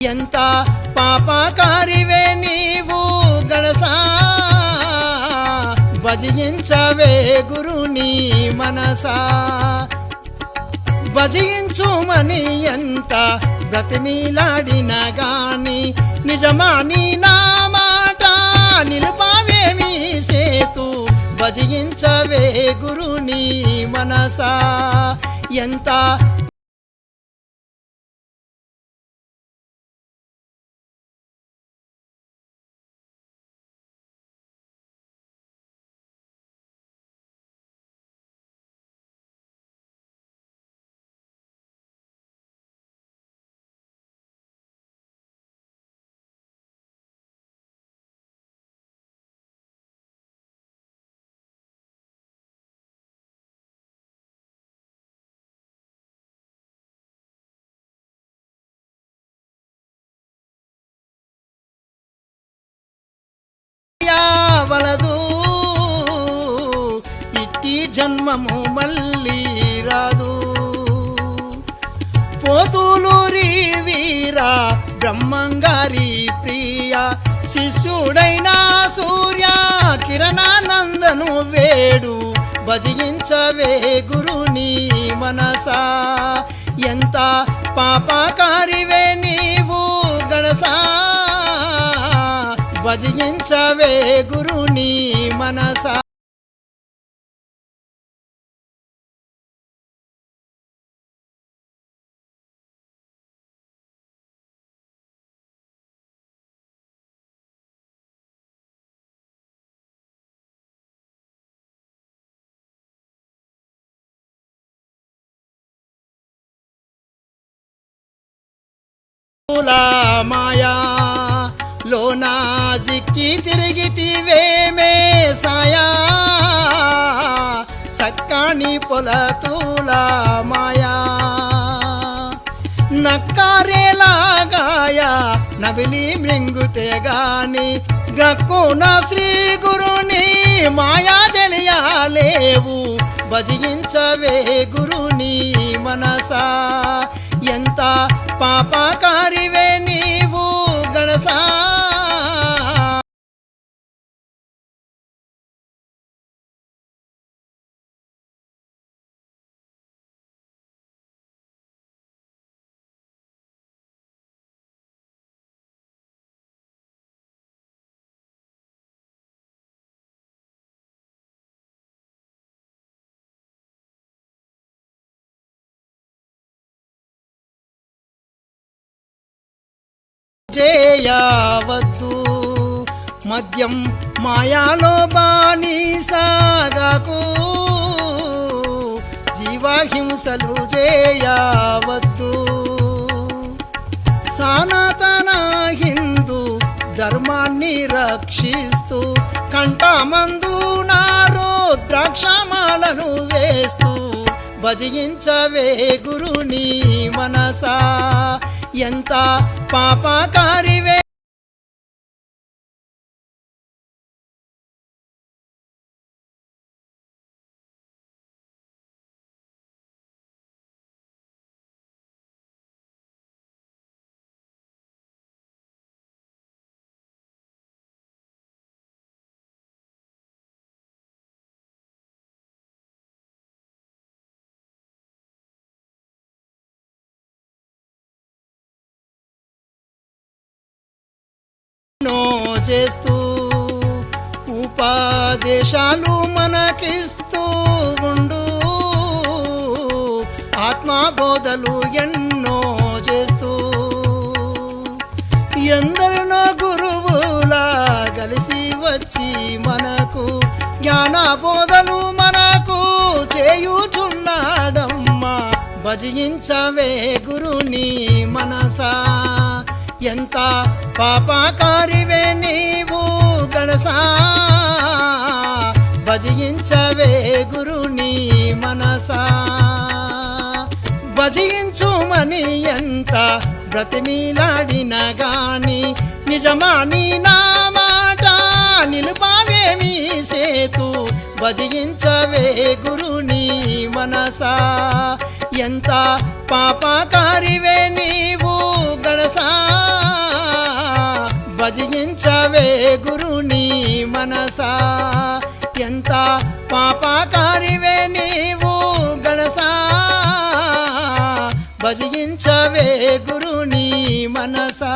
ఎంత పాపకారివే నీవు గణసా. భజించవే గురుని మనసా. భజించుమని ఎంత బ్రతిమీలాడిన గాని నిజమా నీ నా మాట? నిలుపావేమి సేతు భజించవే గురుని మనసా. ఎంత జన్మము మళ్ళీ రాదు. పోతులూరి వీరా బ్రహ్మంగారి ప్రియ. శిష్యుడైన సూర్య కిరణానందను వేడు. భజించవే గురుని మనసా. ఎంత పాపకారివే నీవు గణసా. భజించవే గురుని మనసా. మాయా లోనా సిక్కి తిరిగితివేమే సాయా. సక్కాని పొలతూల మాయా. నక్కారేలాగాయ నవిలి మృంగుతే గాని గ్రక్కున శ్రీ గురుని మాయా తెలియలేవు భజించవే గురుని మనసా. ఎంత పాపకా చేయవద్దు మద్యం మాయాలో బానిసాగకు జీవాహింసలు చేయవద్దు సనాతన హిందూ ధర్మాన్ని రక్షిస్తూ కంటమందు నారో ద్రాక్షమాలను వేస్తూ భజించవే గురుని మనసా. ఎంత పాపకారివే. నో చేస్తూ ఉపదేశాలు మనకిస్తూ ఉండు. ఆత్మబోధలు ఎన్నో చేస్తూ ఎందరినో గురువులా కలిసి వచ్చి మనకు జ్ఞాన బోధలు మనకు చేయుచున్నాడమ్మా. భజించవే గురుని మనసా. ఎంత పాపకారివే నీవు గణసా? భజించవే గురుని మనసా? భజించుమని ఎంత బ్రతిమీలాడిన గాని నిజమాని నా మాట? నిలుపావేమీ సేతు భజించవే గురుని మనసా? ఎంత పాపకారివే నీవు భజించవే గురుని మనసా. ఎంత పాపకారివే నీవు గణసా. భజించవే గురుని మనసా.